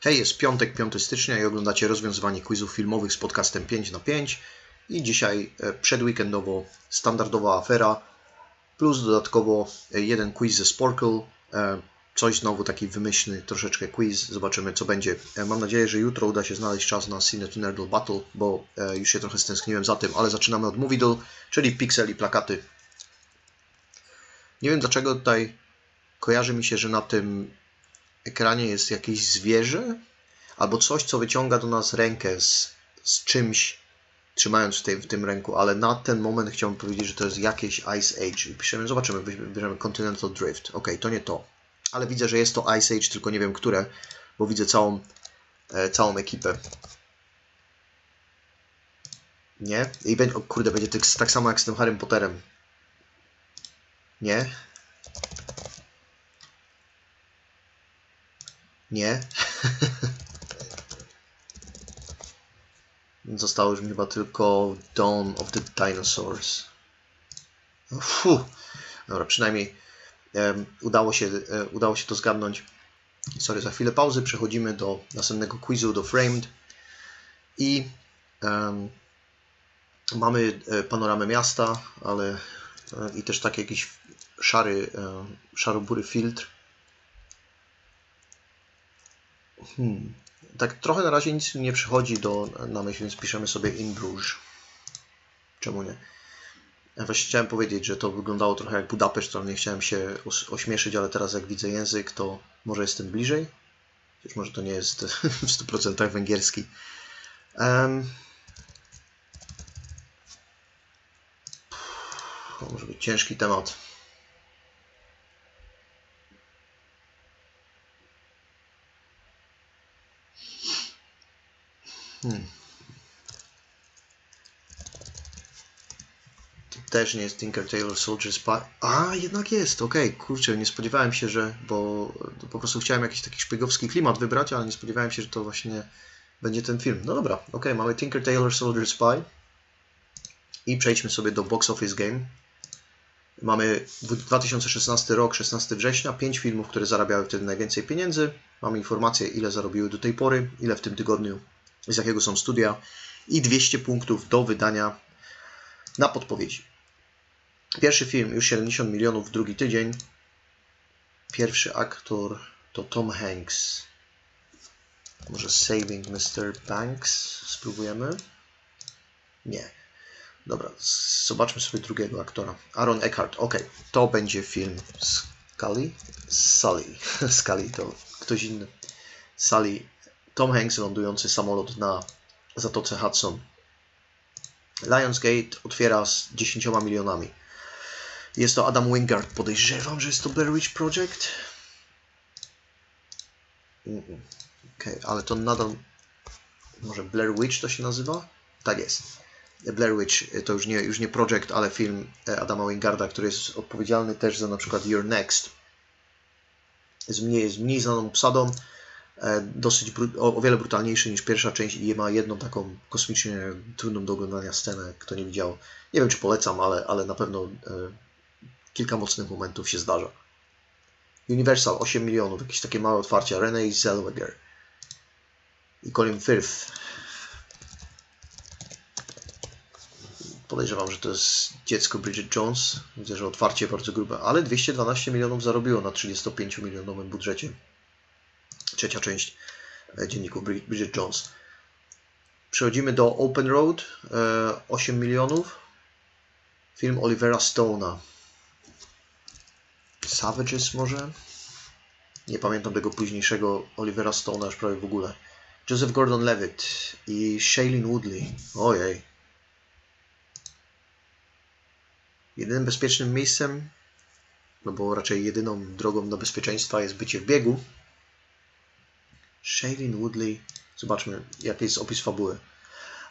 Hej, jest piątek, 5 stycznia i oglądacie rozwiązywanie quizów filmowych z podcastem 5 na 5 i dzisiaj e, przedweekendowo standardowa afera plus dodatkowo e, jeden quiz ze Sporkle, e, coś znowu taki wymyślny troszeczkę quiz, zobaczymy co będzie. Mam nadzieję, że jutro uda się znaleźć czas na Cine to Nerdle Battle, bo już się trochę stęskniłem za tym, ale zaczynamy od Movidle, czyli pixel i plakaty. Nie wiem dlaczego tutaj kojarzy mi się, że na tym ekranie jest jakieś zwierzę albo coś, co wyciąga do nas rękę z, z czymś, trzymając w, tej, w tym ręku, ale na ten moment chciałbym powiedzieć, że to jest jakieś Ice Age. I piszemy, zobaczymy, bierzemy Continental Drift. Ok, to nie to. Ale widzę, że jest to Ice Age, tylko nie wiem które, bo widzę całą, e, całą ekipę. Nie? I będzie, o kurde, będzie tak, tak samo jak z tym Harrym Potterem. Nie? Nie. Zostało już mi chyba tylko Dawn of the Dinosaurs. Fuh. Dobra, przynajmniej em, udało, się, e, udało się to zgadnąć. Sorry, za chwilę pauzy przechodzimy do następnego quizu, do Framed. I em, mamy e, panoramę miasta, ale e, i też taki jakiś szary, szarobury filtr. Hmm. Tak trochę na razie nic nie przychodzi do, na myśl, więc piszemy sobie in Bruges. Czemu nie? Ja właśnie chciałem powiedzieć, że to wyglądało trochę jak Budapeszt, ale nie chciałem się ośmieszyć, ale teraz jak widzę język, to może jestem bliżej. Chociaż może to nie jest w 100% węgierski. Em. To może być ciężki temat. Hmm. To też nie jest Tinker Tailor Soldier Spy. A, jednak jest, okej, kurczę, nie spodziewałem się, że. Bo po prostu chciałem jakiś taki szpiegowski klimat wybrać, ale nie spodziewałem się, że to właśnie będzie ten film. No dobra, okej, mamy Tinker Tailor Soldier Spy. I przejdźmy sobie do Box Office Game. Mamy dwu- 2016 rok, 16 września, 5 filmów, które zarabiały wtedy najwięcej pieniędzy. Mamy informację, ile zarobiły do tej pory, ile w tym tygodniu, z jakiego są studia i 200 punktów do wydania na podpowiedzi. Pierwszy film już 70 milionów, drugi tydzień. Pierwszy aktor to Tom Hanks. Może Saving Mr. Banks spróbujemy? Nie. Dobra, z- zobaczmy sobie drugiego aktora. Aaron Eckhart. Ok, to będzie film Scully? Sully. Scully to ktoś inny. Sully. Tom Hanks lądujący samolot na Zatoce Hudson. Lionsgate otwiera z 10 milionami. Jest to Adam Wingard. Podejrzewam, że jest to Blair Witch Project. Okej, ale to nadal... Może Blair Witch to się nazywa? Tak jest. Blair Witch e, to już nie, już nie project, ale film e, Adama Wingarda, który jest odpowiedzialny też za na przykład You're Next. Jest mniej, jest mniej znaną obsadą, e, dosyć bru- o, o wiele brutalniejszy niż pierwsza część i ma jedną taką kosmicznie trudną do oglądania scenę, kto nie widział. Nie wiem czy polecam, ale, ale na pewno e, kilka mocnych momentów się zdarza. Universal 8 milionów, jakieś takie małe otwarcia. Renee Zellweger i Colin Firth. Podejrzewam, że to jest dziecko Bridget Jones. Widzę, że otwarcie bardzo grube, ale 212 milionów zarobiło na 35 milionowym budżecie. Trzecia część e, dzienników Bri- Bridget Jones. Przechodzimy do Open Road. e, 8 milionów. Film Olivera Stone'a. Savages może? Nie pamiętam tego późniejszego Olivera Stone'a już prawie w ogóle. Joseph Gordon-Levitt i Shailene Woodley. Ojej. Jedynym bezpiecznym miejscem, no bo raczej jedyną drogą do bezpieczeństwa jest bycie w biegu. Shailene Woodley. Zobaczmy, jaki jest opis fabuły.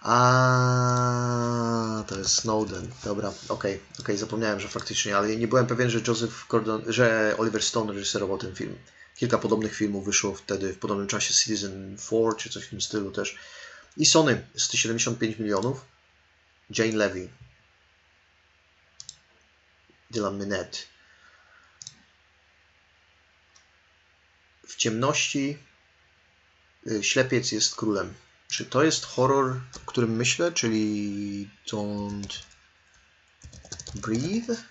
A, to jest Snowden. Dobra, okej, okej, zapomniałem, że faktycznie, ale nie byłem pewien, że Joseph Gordon, że Oliver Stone reżyserował ten film. Kilka podobnych filmów wyszło wtedy w podobnym czasie Citizen 4 czy coś w tym stylu też. I Sony 175 milionów. Jane Levy. Dylan Minette. W ciemności ślepiec jest królem. Czy to jest horror, o którym myślę, czyli Don't Breathe?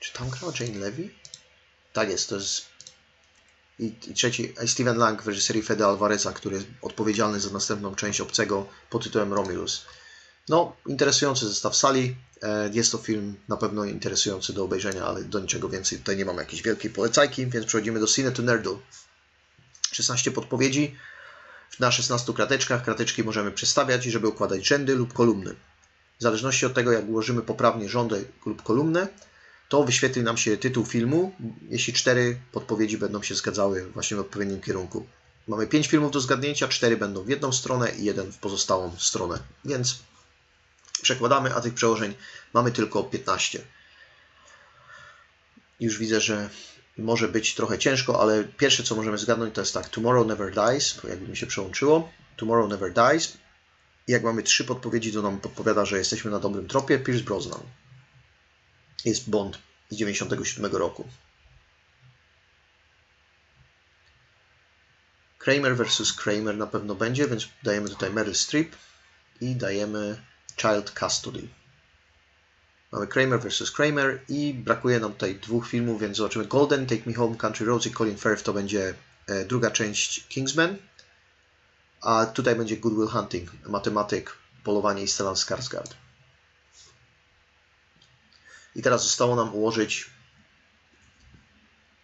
Czy tam grała Jane Levy? Tak jest, to jest i, i trzeci, Steven Lang w reżyserii Fede Alvareza, który jest odpowiedzialny za następną część Obcego pod tytułem Romulus. No, interesujący zestaw sali. E, Jest to film na pewno interesujący do obejrzenia, ale do niczego więcej tutaj nie mam jakiejś wielkiej polecajki, więc przechodzimy do Cine to Nerdle. 16 podpowiedzi na 16 krateczkach. Krateczki możemy przestawiać, żeby układać rzędy lub kolumny. W zależności od tego, jak ułożymy poprawnie rządy lub kolumnę, to wyświetli nam się tytuł filmu, jeśli cztery podpowiedzi będą się zgadzały właśnie w odpowiednim kierunku. Mamy pięć filmów do zgadnięcia, cztery będą w jedną stronę i jeden w pozostałą stronę, więc przekładamy, a tych przełożeń mamy tylko 15. Już widzę, że może być trochę ciężko, ale pierwsze co możemy zgadnąć to jest tak Tomorrow Never Dies, bo jakby mi się przełączyło. Tomorrow Never Dies. Jak mamy trzy podpowiedzi, to nam podpowiada, że jesteśmy na dobrym tropie. Pierce Brosnan. Jest Bond z 97 roku. Kramer vs. Kramer na pewno będzie, więc dajemy tutaj Meryl Streep i dajemy Child Custody. Mamy Kramer vs. Kramer i brakuje nam tutaj dwóch filmów, więc zobaczymy Golden, Take Me Home, Country Roads i Colin Firth to będzie e, druga część Kingsman. A tutaj będzie Good Will Hunting, matematyk, polowanie i Stellan Skarsgård. I teraz zostało nam ułożyć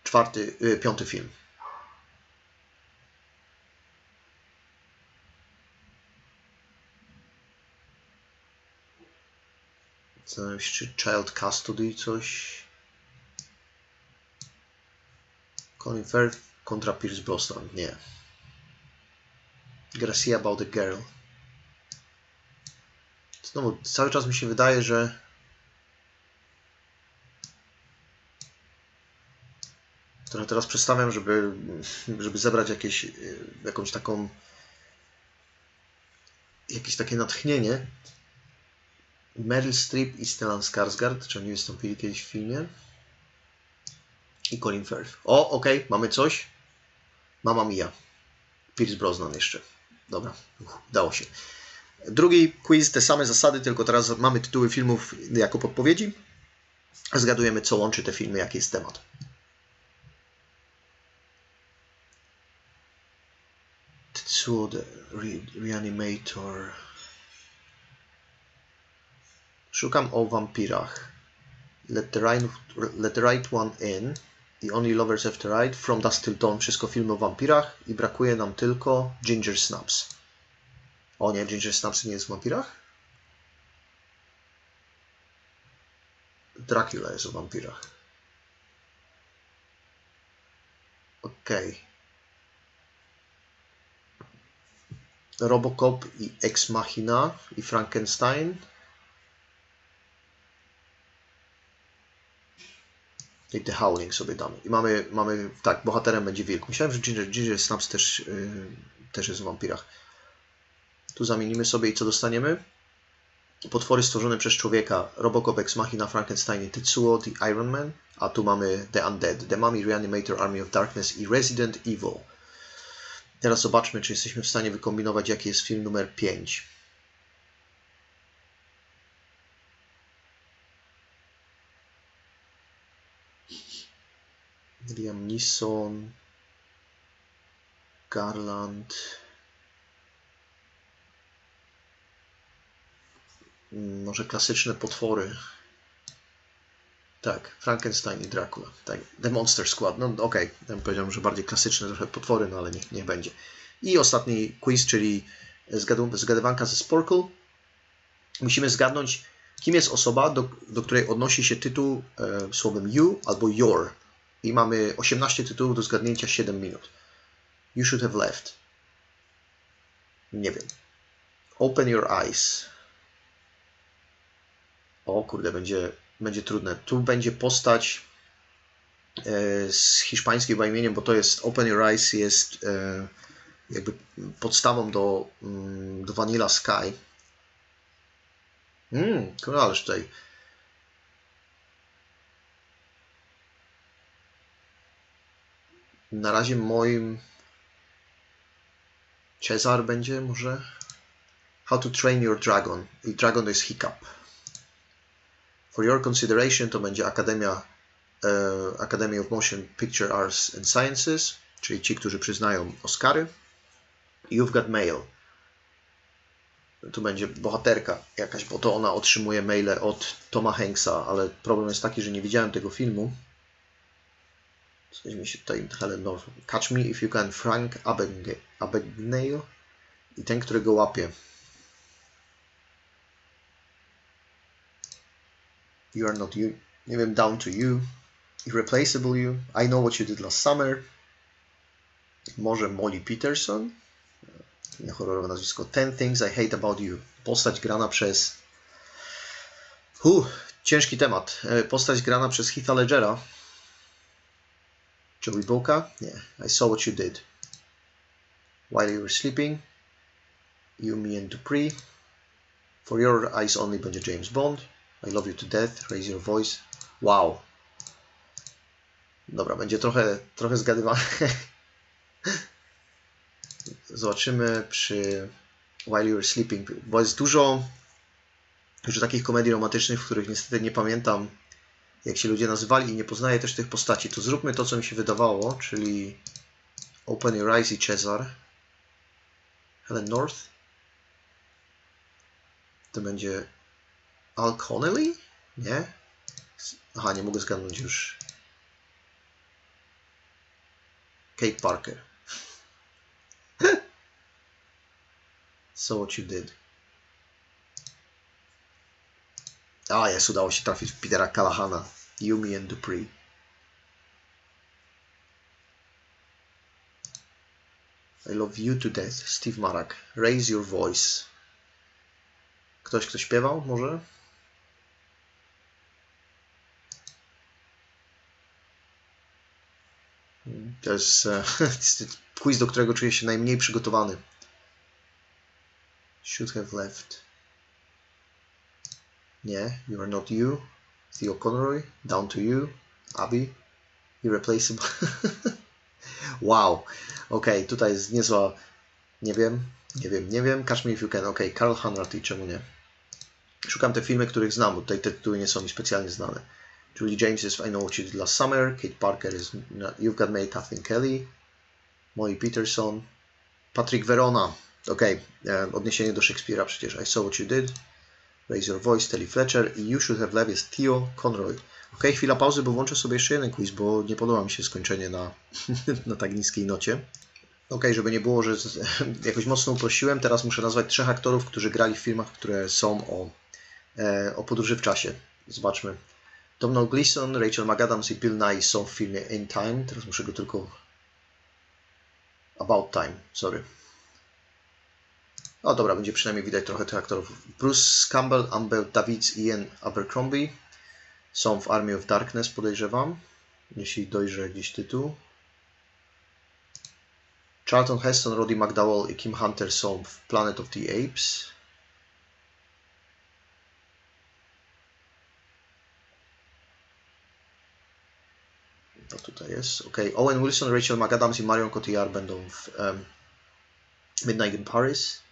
czwarty, y, piąty film. Się, czy Child Custody coś... Colin Firth kontra Pierce Brosnan. Nie. Gracia About the Girl. Znowu, cały czas mi się wydaje, że trochę teraz przedstawiam, żeby, żeby zebrać jakieś, jakąś taką jakieś takie natchnienie. Meryl Streep i Stellan Skarsgård, czy oni wystąpili kiedyś w filmie? I Colin Firth. O, okej, okay, mamy coś. Mama Mia. Pierce Brosnan jeszcze. Dobra, Uch, udało się. Drugi quiz, te same zasady, tylko teraz mamy tytuły filmów jako podpowiedzi. Zgadujemy, co łączy te filmy, jaki jest temat. Tetsuo the Re Reanimator. Szukam o wampirach. Let the, right, let the right one in. I Only Lovers After Right. From Dusk Till Dawn. Wszystko filmy o wampirach. I brakuje nam tylko Ginger Snaps. O nie, Ginger Snaps nie jest w wampirach? Dracula jest o wampirach. Okej. Okay. Robocop i Ex Machina i Frankenstein. I The Howling sobie damy. I mamy, mamy tak, bohaterem będzie wilk. Myślałem, że Ginger, Ginger Snaps też, yy, też jest w wampirach. Tu zamienimy sobie i co dostaniemy? Potwory stworzone przez człowieka. Robocop, Ex Machina, Frankenstein Tetsuo, The Iron Man. A tu mamy The Undead, The Mummy, Reanimator, Army of Darkness i Resident Evil. Teraz zobaczmy, czy jesteśmy w stanie wykombinować, jaki jest film numer 5. Liam Neeson, Garland. Może klasyczne potwory. Tak, Frankenstein i Dracula. Tak, The Monster Squad. No okej, okay. powiedziałem, że bardziej klasyczne trochę potwory, no ale niech, niech będzie. I ostatni quiz, czyli zgadywanka ze Sporkle. Musimy zgadnąć, kim jest osoba, do, do której odnosi się tytuł e, słowem you albo your. I mamy 18 tytułów do zgadnięcia 7 minut. You should have left. Nie wiem. Open your eyes. O kurde, będzie będzie trudne. Tu będzie postać e, z hiszpańskiej imieniem, bo to jest Open Your Eyes, jest e, jakby podstawą do, mm, do Vanilla Sky. Mmm, ależ tutaj. Na razie moim Cezar będzie może? How to Train Your Dragon. I Dragon to jest Hiccup. For your consideration to będzie Akademia e, Academy of Motion Picture Arts and Sciences, czyli ci, którzy przyznają Oscary. You've Got Mail. Tu będzie bohaterka jakaś, bo to ona otrzymuje maile od Toma Hanksa, ale problem jest taki, że nie widziałem tego filmu. Mi się tutaj Helen North. Catch Me If You Can, Frank Abagnale. I ten, który go łapie. You are not you. Nie wiem, down to you. Irreplaceable you. I know what you did last summer. Może Molly Peterson. Horrorowe nazwisko. Ten Things I Hate About You. Postać grana przez. Huh, ciężki temat. E, Postać grana przez Heatha Ledgera. Joey Boka? Nie. I saw what you did. While you were sleeping. You, me and Dupree. For your eyes only będzie James Bond. I love you to death. Raise your voice. Wow. Dobra, będzie trochę, trochę zgadywane. Zobaczymy przy While You Were Sleeping, bo jest dużo już takich komedii romantycznych, w których niestety nie pamiętam, jak się ludzie nazywali i nie poznaję też tych postaci. To zróbmy to, co mi się wydawało, czyli Open Your Eyes i Cezar. Helen North. To będzie Al Connelly? Nie? Aha, nie mogę zgadnąć już. Kate Parker. so what you did. A, jest, udało się trafić Petera Callahana. Yumi and Dupree. I love you to death. Steve Marak. Raise your voice. Ktoś, kto śpiewał, może? To jest e, quiz, do którego czuję się najmniej przygotowany. Should have left. Nie, you are not you. Theo Conroy, down to you. Abby, irreplaceable. wow. Ok, tutaj jest niezła. Nie wiem, nie wiem, nie wiem. Catch me if you can. Ok, Carl Hanratty, czemu nie? Szukam te filmy, których znam, bo tutaj te tytuły nie są mi specjalnie znane. Julie James is I Know What You Did Last Summer. Kate Parker is You've Got Mail, Kathleen Kelly. Molly Peterson. Patrick Verona. Ok, e, odniesienie do Shakespeare'a przecież. I Saw What You Did. Raise Your Voice, Telly Fletcher i You Should Have Left jest Theo Conroy. Ok, chwila pauzy, bo włączę sobie jeszcze jeden quiz, bo nie podoba mi się skończenie na, na tak niskiej nocie. Ok, żeby nie było, że jakoś mocno uprosiłem, teraz muszę nazwać trzech aktorów, którzy grali w filmach, które są o, e, o podróży w czasie. Zobaczmy. Domhnall Gleeson, Rachel McAdams i Bill Nye są w filmie In Time. Teraz muszę go tylko... About Time, sorry. O dobra, będzie przynajmniej widać trochę tych aktorów. Bruce Campbell, Amber Davids i Ian Abercrombie są w Army of Darkness, podejrzewam. Jeśli dojrze gdzieś tytuł. Charlton Heston, Roddy McDowell i Kim Hunter są w Planet of the Apes. To tutaj jest. Ok. Owen Wilson, Rachel McAdams i Marion Cotillard będą w um, Midnight in Paris.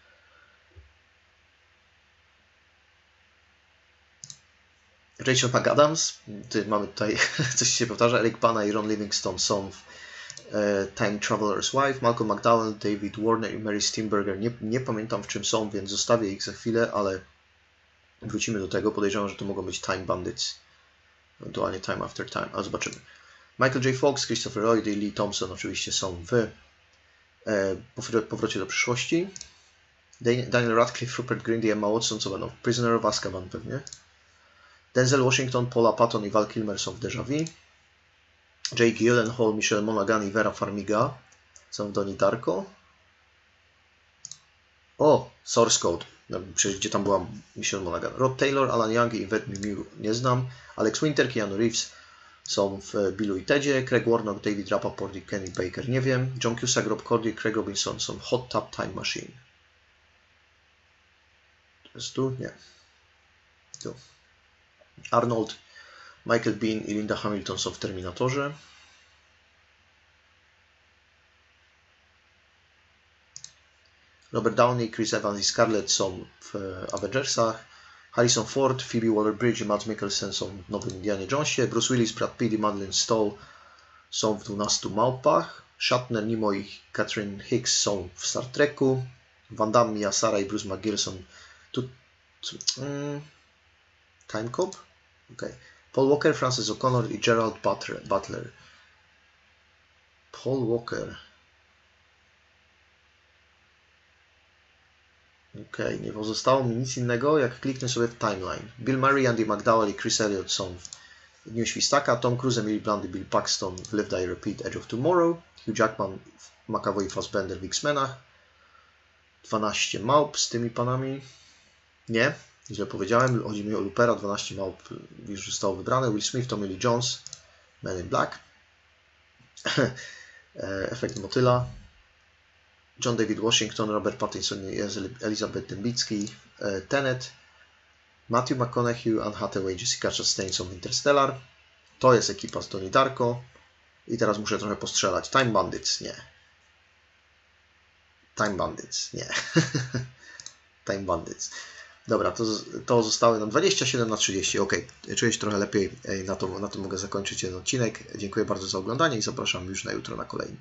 Rachel McAdams, mamy tutaj coś się powtarza, Eric Bana i Ron Livingston są w e, Time Traveler's Wife, Malcolm McDowell, David Warner i Mary Steenburgen. Nie, nie pamiętam w czym są, więc zostawię ich za chwilę, ale wrócimy do tego. Podejrzewam, że to mogą być Time Bandits. Ewentualnie Time After Time, ale zobaczymy. Michael J. Fox, Christopher Lloyd i Lee Thompson oczywiście są w e, powrocie do przyszłości. Daniel Radcliffe, Rupert Grint i Emma Watson, co będą? Prisoner of Azkaban pewnie. Denzel Washington, Paula Patton i Val Kilmer są w Deja Vu. Jake Gyllenhaal, Michelle Monaghan i Vera Farmiga są w Donnie Darko. O, Source Code. No, przecież gdzie tam była Michelle Monaghan. Rod Taylor, Alan Young i Yvette Miu nie znam. Alex Winter, Keanu Reeves są w Billu i Tedzie. Craig Warnock, David Rappaport i Kenny Baker nie wiem. John Cusack, Rob Cordy Craig Robinson są Hot Tub Time Machine. To jest tu? Nie. Tu. Arnold, Michael Bean i Linda Hamilton są w Terminatorze. Robert Downey, Chris Evans i Scarlett są w e, Avengersach. Harrison Ford, Phoebe Waller-Bridge i Matt Mikkelsen są w nowym Indianie Jonesie. Bruce Willis, Brad Pitt i Madeleine Stowe są w 12 Małpach. Shatner, Nimoy i Catherine Hicks są w Star Treku. Van Damme, Sara i Bruce McGilson. Tu, tu, mm, Time Cop? Okay. Paul Walker, Francis O'Connor i Gerald Butler. Butler. Paul Walker. Okej, nie pozostało mi nic innego, jak kliknę sobie w timeline. Bill Murray, Andy McDowell i Chris Elliott są w Dniu Świstaka, Tom Cruise, Emily Blunt i Bill Paxton w Live, Die, Repeat, Edge of Tomorrow, Hugh Jackman, McAvoy i Fassbender w X-Menach, 12 małp z tymi panami. Nie, źle powiedziałem, chodzi mi o Lupera, 12 małp już zostało wybrane, Will Smith, Tommy Lee Jones, Men in Black, E, Efekt Motyla, John David Washington, Robert Pattinson Elizabeth Dembicki, e, Tenet, Matthew McConaughey, Anne Hathaway, Jessica Chastain są Interstellar. To jest ekipa z Tony Darko. I teraz muszę trochę postrzelać. Time Bandits, nie. Time Bandits, nie. Time Bandits. Dobra, to, to zostały nam 27 na 30. Ok, czuję się trochę lepiej. Ej, Na to, na to mogę zakończyć ten odcinek. Dziękuję bardzo za oglądanie i zapraszam już na jutro na kolejny.